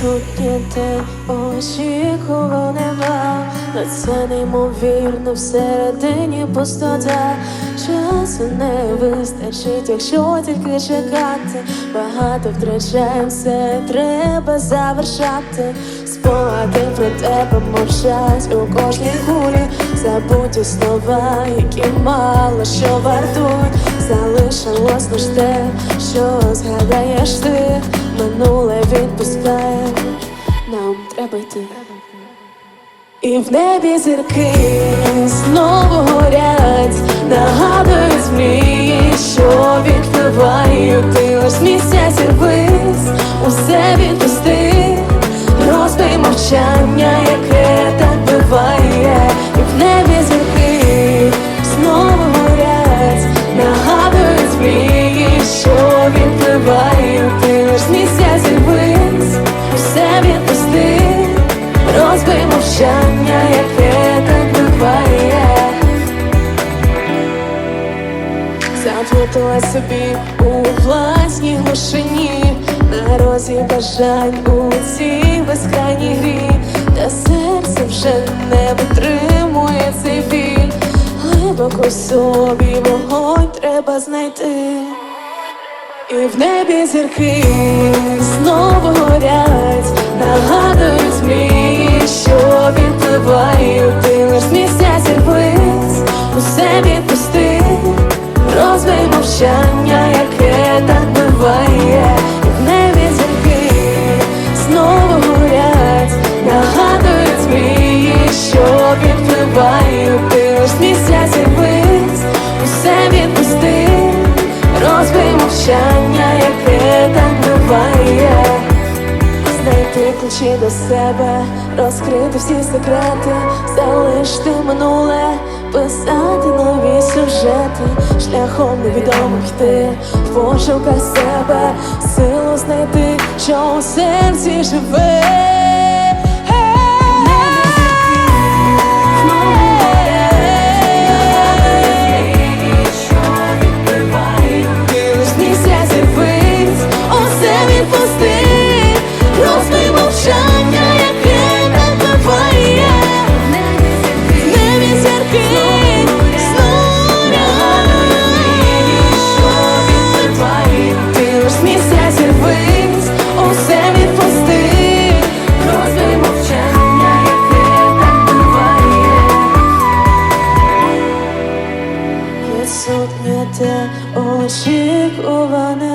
Відсутнє те очікуване вам. На це неймовірно всередині пустота. Часу не вистачить, якщо тільки чекати. Багато втрачаємо, все треба завершати. Спогади про тебе мовчать у кожній кулі Забуті слова, які мало що вартують. Залишилось лиш те, що згадаєш ти Минуле відпускає, нам треба йти. І в небі зірки знову горять, мовчання, яке так буває. Заплутала собі у власній глушині. На розі бажань у цій безкрайній грі. Та серце вже не витримує цей біль. Глибоко собі вогонь треба знайти. І в небі зірки знову горять, нагадують змії, що відпливають, ти Ключі до себе, розкрити всі секрети, залишити минуле, писати нові сюжети, шляхом невідомих йти, в пошуках себе, силу знайти, що у серці живе. 때 오직 오바는